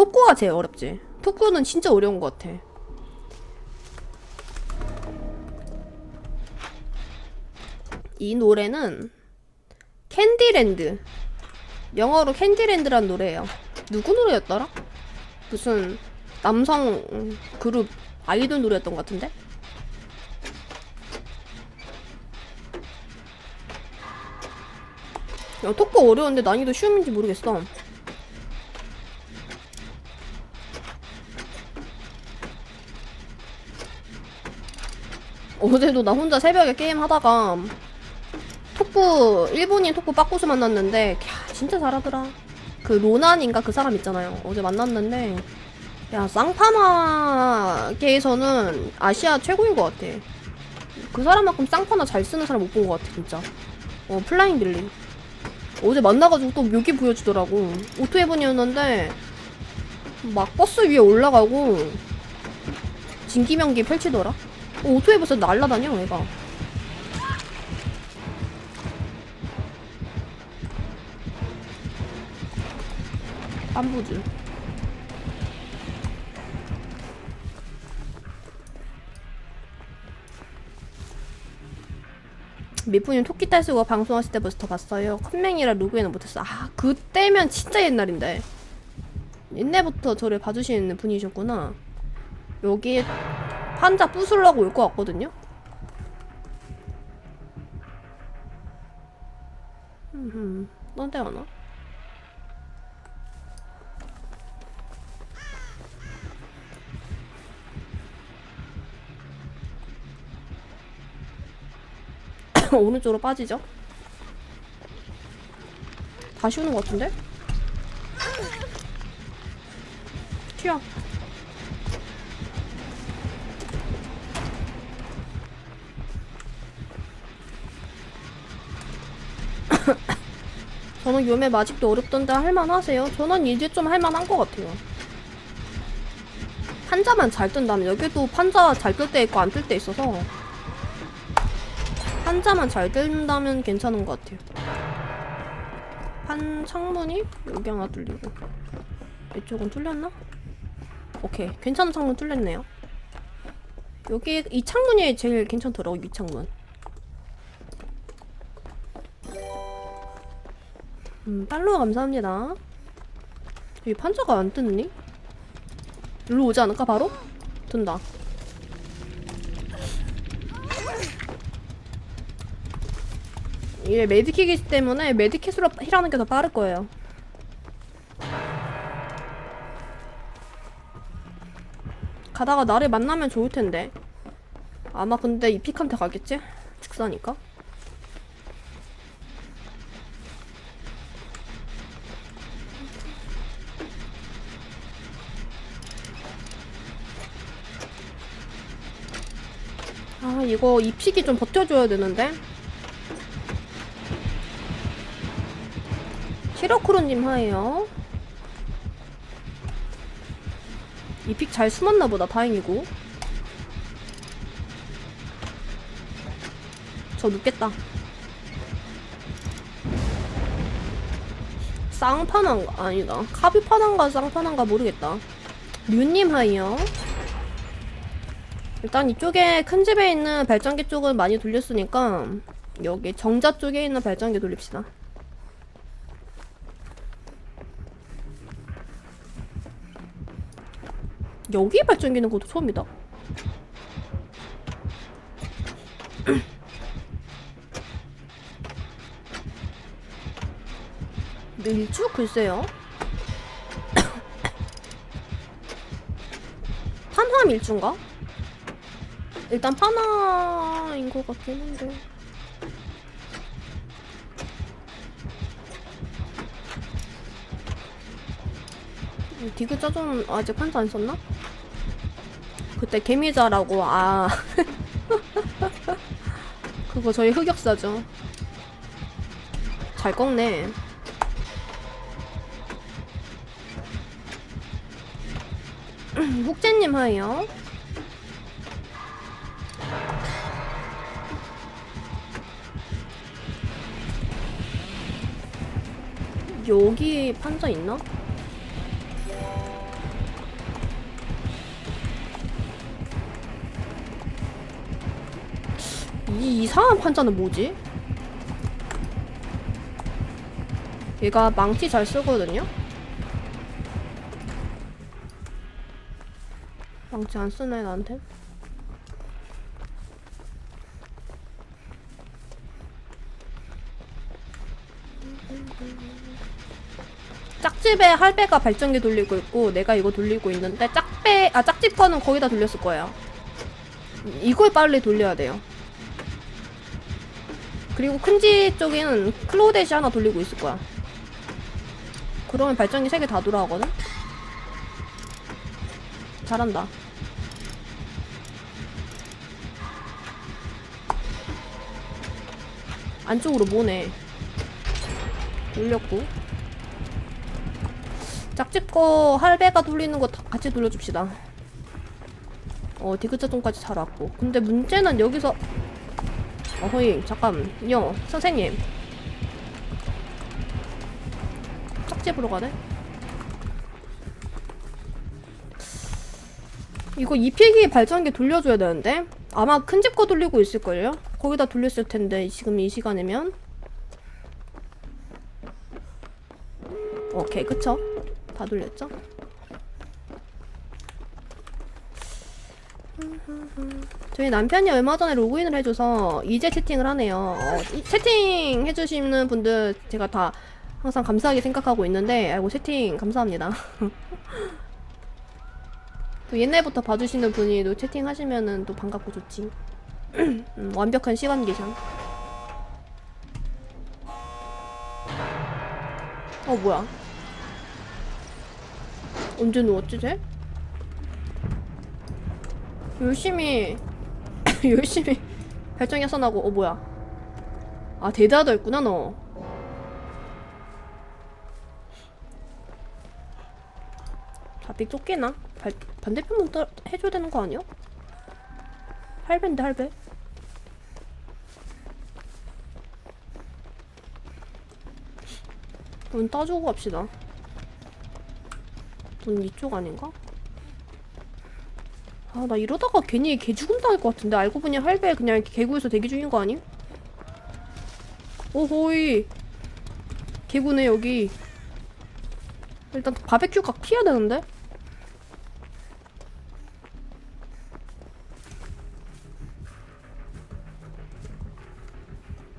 토꾸가 제일 어렵지. 토꾸는 진짜 어려운 것 같아. 이 노래는 캔디랜드. 영어로 캔디랜드란 노래예요. 누구 노래였더라? 무슨 남성 그룹 아이돌 노래였던 것 같은데? 야, 토크 어려운데 난이도 쉬움인지 모르겠어. 어제도 나 혼자 새벽에 게임 하다가 톡구 일본인 톡구 빠꾸수 만났는데 캬 진짜 잘하더라. 그 로난인가 그 사람 있잖아요. 어제 만났는데 야 쌍파나계에서는 아시아 최고인 것 같아. 그 사람만큼 쌍파나 잘 쓰는 사람 못 본 것 같아 진짜. 어 플라잉 빌리 어제 만나가지고 또 묘기 보여주더라고. 오토해븐이었는데 막 버스 위에 올라가고 진기명기 펼치더라 어, 오토해븐에서 날라다녀 얘가 깜부즈 미프님 토끼 딸 쓰고 방송하실 때부터 봤어요. 컴맹이라 로그인은 못했어. 아 그때면 진짜 옛날인데. 옛날부터 저를 봐주시는 분이셨구나. 여기 판자 부술라고 올 것 같거든요. 음, 넌데 하나? 오른쪽으로 빠지죠? 다시 오는 것 같은데? 튀어. 저는 요맵 아직도 어렵던데 할만하세요? 저는 이제 좀 할만한 것 같아요. 판자만 잘 뜬다면 여기도 판자 잘 뜰 때 있고 안 뜰 때 있어서 판자만 잘 뜬다면 괜찮은 것 같아요. 판 창문이 여기 하나 뚫리고 이쪽은 뚫렸나? 오케이 괜찮은 창문 뚫렸네요. 여기 이 창문이 제일 괜찮더라고 이 창문. 음 팔로우 감사합니다. 여기 판자가 안 뜯니? 일로 오지 않을까 바로? 든다. 이게 메디킷이기 때문에 메디킷으로 힐하는 게 더 빠를 거예요. 가다가 나를 만나면 좋을 텐데. 아마 근데 이픽한테 가겠지? 축사니까. 아 이거 이픽이 좀 버텨줘야 되는데. 히로크로님 하예요. 이 픽 잘 숨었나 보다. 다행이고. 저 눕겠다. 쌍파난가 아니다. 카비파난가 쌍파난가 모르겠다. 류님 하이요. 일단 이쪽에 큰 집에 있는 발전기 쪽은 많이 돌렸으니까 여기 정자 쪽에 있는 발전기 돌립시다. 여기 발전기는 것도 처음이다. 밀주? 글쎄요. 판화 밀주인가? 일단 판화인 것 같긴 한데. 음, 디그 짜좀 아직 판사 안 썼나? 그때 개미자라고 아 그거 저희 흑역사죠 잘 꺾네 훅제님 하예요 여기 판자 있나? 이 이상한 판자는 뭐지? 얘가 망치 잘 쓰거든요? 망치 안 쓰네 나한테? 짝집에 할배가 발전기 돌리고 있고 내가 이거 돌리고 있는데 짝배 아 짝집 거는 거기다 돌렸을 거예요. 이걸 빨리 돌려야 돼요. 그리고 큰집 쪽에는 클로데시 하나 돌리고 있을 거야. 그러면 발전기 3개 다 돌아가거든? 잘한다. 안쪽으로 모네. 돌렸고. 짝집 거 할배가 돌리는 거 다 같이 돌려줍시다. 어, 디귿자동까지 잘 왔고. 근데 문제는 여기서 어허이 잠깐요 선생님 짝집으로 가네? 이거 이필기 발전기 돌려줘야 되는데 아마 큰 집 거 돌리고 있을걸요? 거기다 돌렸을 텐데 지금 이 시간이면 오케이 그쵸? 다 돌렸죠? 저희 남편이 얼마 전에 로그인을 해줘서 이제 채팅을 하네요. 어, 이 채팅 해주시는 분들 제가 다 항상 감사하게 생각하고 있는데, 아이고, 채팅 감사합니다. 또 옛날부터 봐주시는 분이 또 채팅하시면은 또 반갑고 좋지. 음, 완벽한 시간 계산. 어, 뭐야. 언제 누웠지, 쟤? 열심히 열심히 발전기 써나고 어 뭐야 아 데드하더 있구나 너 자빅 쫓기나? 발, 반대편만 떠, 해줘야 되는 거 아니야? 할배인데 할배 돈 따주고 갑시다 돈 이쪽 아닌가? 아, 나 이러다가 괜히 개 죽음 당할 것 같은데. 알고 보니 할배 그냥 이렇게 개구에서 대기 중인 거 아님? 오호이. 개구네, 여기. 일단 바베큐 각 피해야 되는데?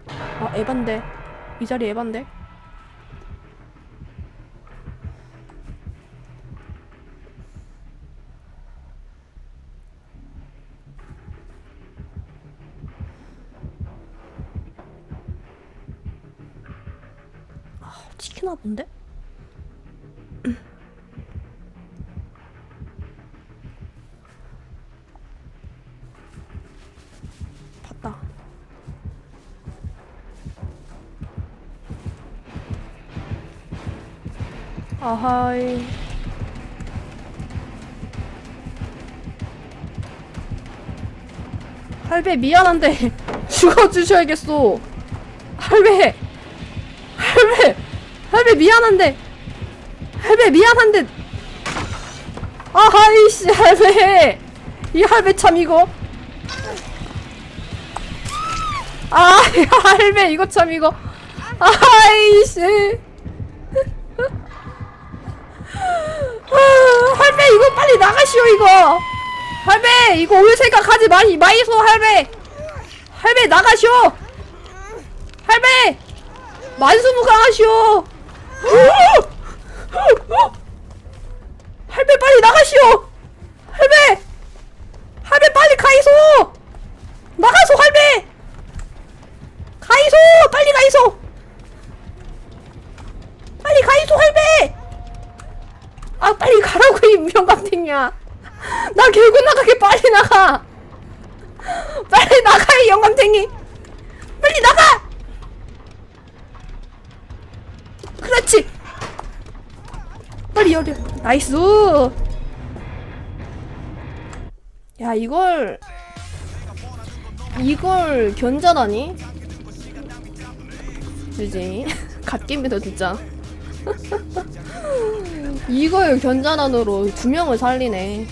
아, 에반데. 이 자리 에반데. 치키나 본데? 봤다. 아하이. 할배 미안한데 죽어주셔야겠어. 할배. 할배. 할배 미안한데. 할배 미안한데. 아하이씨 할배 이 할배 참 이거. 아 할배 이거 참 이거. 아하이씨. 아, 할배 이거 빨리 나가시오 이거. 할배 이거 올 생각하지 마이 마이소 할배 할배 나가시오. 할배 만수무강하시오 할배 빨리 나가시오. 할배! 할배 빨리 가이소! 나가소 할배! 가이소! 빨리 가이소! 빨리 가이소 할배! 아 빨리 가라고 이 영감탱이야. 나 개구 나가게 빨리 나가. 빨리 나가 이 영감탱이. 빨리 나가 그렇지. 빨리 열려. 나이스. 야 이걸 이걸 견자다니? 그지? 갓겜이다 진짜. 이걸 견자단으로 두 명을 살리네